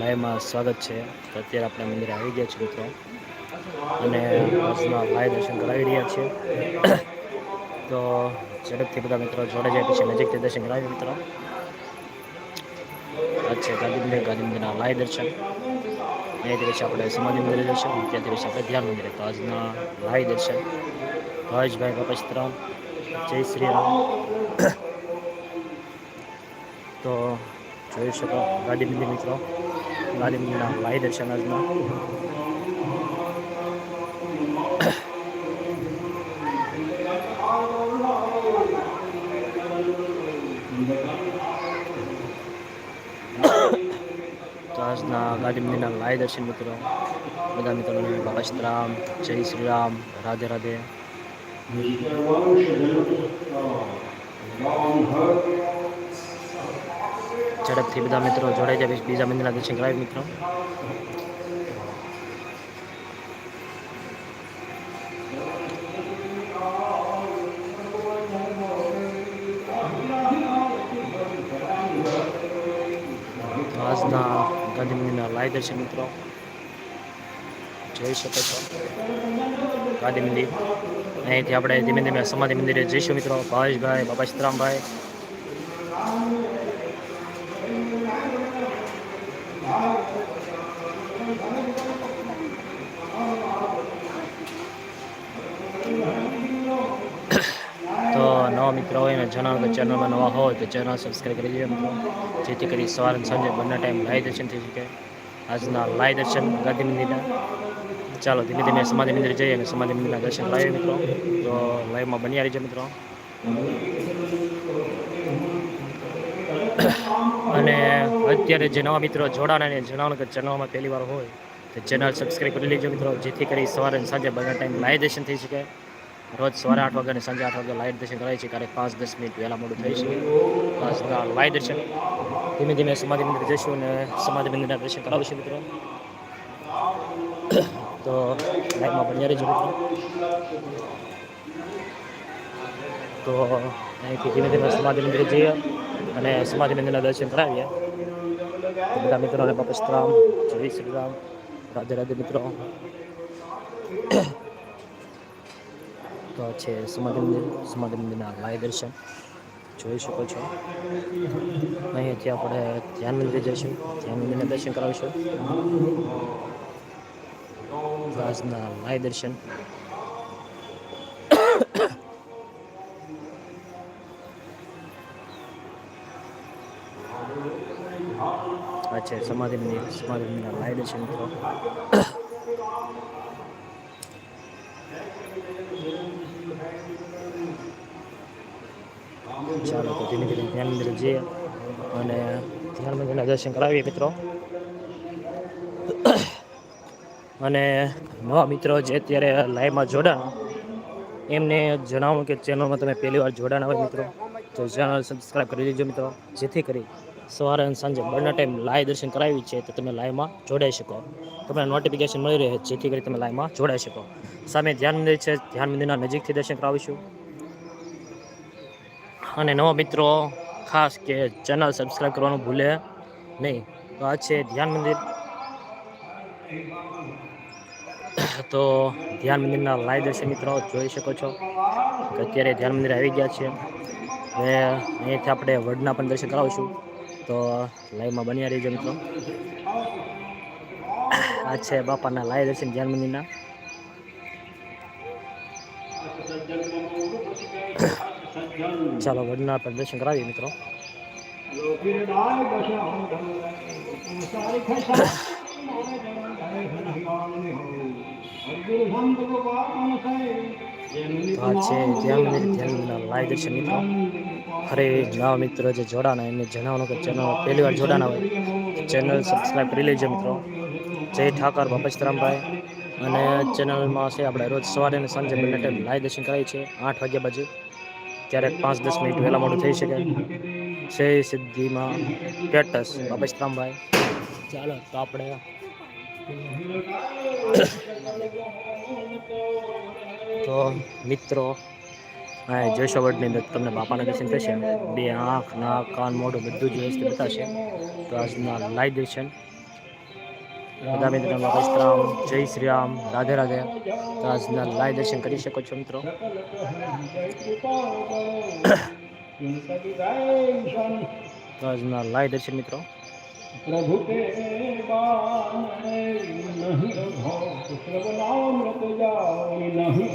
લાઈવમાં સ્વાગત છે. અત્યારે આપણે મંદિરે આવી ગયા છીએ મિત્રો. અને બસમાં લાઈવ દર્શન કરાવી રહ્યા છીએ. તો ઝડપથી બધા મિત્રો જોડે જાય પછી નજીકથી દર્શન કરાવી મિત્રો. આજ છે ગાંધી મંદિર, ગાંધી મંદિરના લાઈવ દર્શન. અહીંયાથી પછી આપણે સમાધિ મંદિરે જશું ત્યાંથી પછી આપણે ધ્યાન મંદિરે. તો આજના લાઈવ દર્શન. ભાવેશભાઈ બાપા સીતરામ જય શ્રી રામ. તો જોઈ શકો ગાંધી મંદિર મિત્રો. ગાંધી મંદિરના લાઈવ દર્શન આજના આજના ગાડી મીના લાય દર્શન મિત્રો બધા મિત્રોને ભગત રામ જય શ્રી રામ રાધે રાધે ઝડપથી બધા મિત્રો જોડાઈ જાય બીજા મંદિરના દર્શન કરાવી મિત્રો, આજના મંદિરના લાઈવ દર્શન મિત્રો. જોઈ શકો છો. ગાંધી મંદિર અહીંથી આપણે ધીમે ધીમે સમાધિ મંદિરે જઈશું મિત્રો. ભાવેશભાઈ, બાબા સીતરામભાઈ તો નવા મિત્રો હોય અને જણાવો કે ચેનલમાં નવા હોય તો ચેનલ સબસ્ક્રાઈબ કરી દેજો મિત્રો. જેથી કરી સવાર અને સાંજે બંને ટાઈમ લાઈ દર્શન થઈ શકે. આજના લાઈ દર્શન ગાંધી મંદિરના. ચાલો ધીમે ધીમે સમાધિ મંદિર જઈએ અને સમાધિ મંદિરના દર્શન લાવીએ મિત્રો. તો લાઈવમાં બની રહીજો મિત્રો. અને અત્યારે જે નવા મિત્રો જોડાણા ને જણાવવાનું કે ચેનલમાં પહેલી વાર હોય તો ચેનલ સબસ્ક્રાઈબ કરી લેજો મિત્રો. જેથી કરી સવારે અને સાંજે બંને ટાઈમ લાઈ દર્શન થઈ શકે. રોજ સવારે આઠ વાગ્યાની સાંજે આઠ વાગે લાઈવ દર્શન કરાય છે, ક્યારેક પાંચ દસ મિનિટ વહેલા મોડું થઈ શકે પાંચ લાઈટ દર્શન. ધીમે ધીમે સમાધિ મંદિર જઈશું અને સમાધિ મંદિરના દર્શન કરાવીશું મિત્રો. તો લાઈવમાં પણ જ્યારે મિત્રો તો અહીંથી ધીમે ધીમે સમાધિ મંદિરે જઈએ અને સમાધિ મંદિરના દર્શન કરાવીએ. બધા મિત્રોને બાપા જય શ્રી રામ. રાધે રાધે મિત્રો. તો આ છે સમાધિ મંદિર. સમાધિ મંદિરના લાઈવ દર્શન. જોઈ શકો છો. અહીંયાથી આપણે ધ્યાન મંદિર જઈશું. ધ્યાન મંદિરના દર્શન કરાવીશું. રાજના લાઈવ દર્શન. આ છે સમાધિ મંદિર. સમાધિ મંદિરના લાઈવ દર્શન મિત્રો. ચાલો તો ધીમે ધીમે ધ્યાન મંદિર જઈએ અને ધ્યાન મંદિરના દર્શન કરાવીએ મિત્રો. અને નવા મિત્રો જે અત્યારે લાઈવમાં જોડાણ, એમને જણાવું કે ચેનલમાં તમે પહેલી વાર જોડાણ હોય મિત્રો. તો ચેનલ સબસ્ક્રાઈબ કરી લેજો મિત્રો, જેથી કરી સવારે અને સાંજે બંને ટાઈમ લાઈવ દર્શન કરાવી છે તો તમે લાઈવમાં જોડાઈ શકો. તમને નોટિફિકેશન મળી રહે જેથી કરી તમે લાઈવમાં જોડાઈ શકો. સામે ધ્યાન મંદિર છે, ધ્યાન મંદિરના નજીકથી દર્શન કરાવીશું. અને નવા મિત્રો, ખાસ કે ચેનલ સબસ્ક્રાઈબ કરવાનું ભૂલે નહીં. તો આ છે ધ્યાન મંદિર. તો ધ્યાન મંદિરના લાઈવ દર્શન મિત્રો જોઈ શકો છો. અત્યારે ધ્યાન મંદિર આવી ગયા છે. હવે અહીંયાથી આપણે વડના પણ દર્શન કરાવીશું. તો લાઈવમાં બન્યા રહીજો મિત્રો. આ છે બાપાના લાઈવ દર્શન ધ્યાન મંદિરના ચાલો વડના પ્રદર્શન દર્શન કરાવીએ મિત્રો. છે ધ્યાન મંદિર ધ્યાન લાઈવ દર્શન મિત્રો. અરે નવા મિત્રો, જે જોડાના એમને જણાવવાનું કે ચેનલ પહેલી વાર જોડાના હોય ચેનલ સબસ્ક્રાઈબ કરી લેજો મિત્રો. જય ઠાકર બાપચરામભાઈ અને ચેનલમાં છે આપણે રોજ સવારે અને સાંજે બંને ટાઈમ લાઈવ દર્શન કરાય છે આઠ વાગ્યા બાજુ ક્યારેક પાંચ, દસ મિનિટ વહેલા મોડું થઈ શકે. જય સિદ્ધિમાં પેટસ બાપચરામભાઈ ચાલો, તો આપણે તો મિત્રો હા જોઈશો વર્ડની અંદર તમને બાપાના દર્શન થશે. બે આંખ, નાક, કાન, મોઢું બધું જ વ્યવસ્થિત બતાવશે. તો આજના લાઈવ દર્શન. બધા મિત્રોને રામ, જય શ્રી રામ, રાધે રાધે. તો આજના લાઈવ દર્શન કરી શકો છો મિત્રો. તો આજના લાઈવ દર્શન મિત્રો. પ્રભુ કે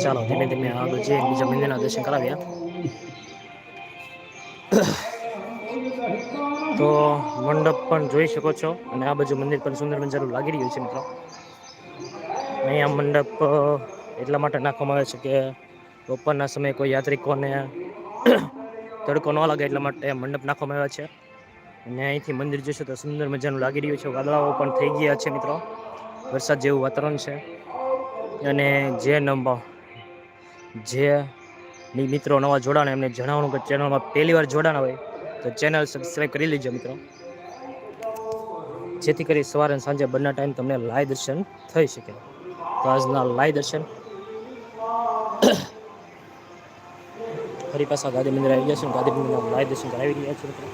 ચાલો ધીમે ધીમે આગળ જે બીજા મંદિરના દર્શન કરાવ્યા તો મંડપ પણ જોઈ શકો છો અને આ બાજુ મંદિર પણ સુંદર મજાનું લાગી રહ્યું છે મિત્રો. અહીંયા મંડપ એટલા માટે નાખવામાં આવે છે કે બપોરના સમયે કોઈ યાત્રિકોને તડકો ન લાગે એટલા માટે મંડપ નાખવામાં આવ્યા છે. અને અહીંથી મંદિર જોશો તો સુંદર મજાનું લાગી રહ્યું છે. વાદળાઓ પણ થઈ ગયા છે મિત્રો. વરસાદ જેવું વાતાવરણ છે. અને જે નંબર, જે મિત્રો નવા જોડાણ એમને જણાવવાનું કે ચેનલમાં પહેલી વાર જોડાણ હોય તો ચેનલ સબસ્ક્રાઈબ કરી લેજો મિત્રો. જેથી કરી સવારે અને સાંજે બંને ટાઈમ તમને લાઈવ દર્શન થઈ શકે. તો આજના લાઈવ દર્શન. ફરી પાછા ગાંધી મંદિર આવી ગયા છે ગાંધી મંદિરના લાઈવ દર્શન કરાવી રહ્યા છે મિત્રો.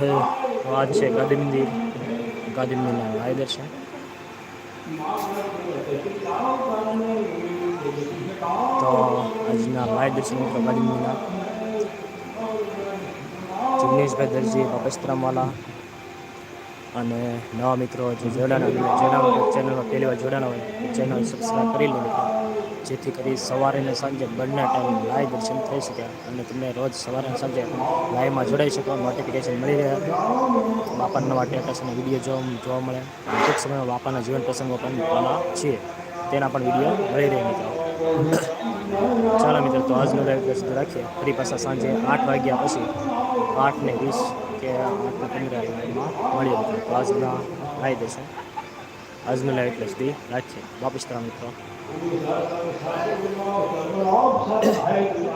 હવે આ છે ગાંધી મંદિર ગાંધી દર્શન તો આજના લાઈવ દર્શન મિત્રો ગાંધી મંદિરના જિગ્નેશભાઈ દરજી બાપસ્તરામવાલા અને નવા મિત્રો જે જોડાના કે ચેનલમાં પહેલી વાર જોડાના હોય ચેનલ સબસ્ક્રાઈબ કરી લો જેથી કરી સવારે અને સાંજે બંને ટાઈમ લાઈવ દર્શન થઈ શકે અને તમને રોજ સવારે અને સાંજે લાઈવમાં જોડાઈ શકો નોટિફિકેશન મળી રહે. બાપાના સ્ટેટસ અને વીડિયો જોવા જોવા મળે. ટૂંક સમયમાં બાપાના જીવન પ્રસંગો પણ મૂકવાના છીએ. તેના પણ વીડિયો મળી રહે મિત્રો. ચાલો મિત્રો, તો આજનો લાઈવ દર્શન રાખીએ. ફરી પાછા સાંજે આઠ વાગ્યા પછી, આઠ ને વીસ કે આઠ ને પંદર મળીએ મિત્રો. તો આજના લાઈવ દર્શન, આજનું લાઈવ સુધી રાખીએ. વાપસ કરવા મિત્રો. Thank you.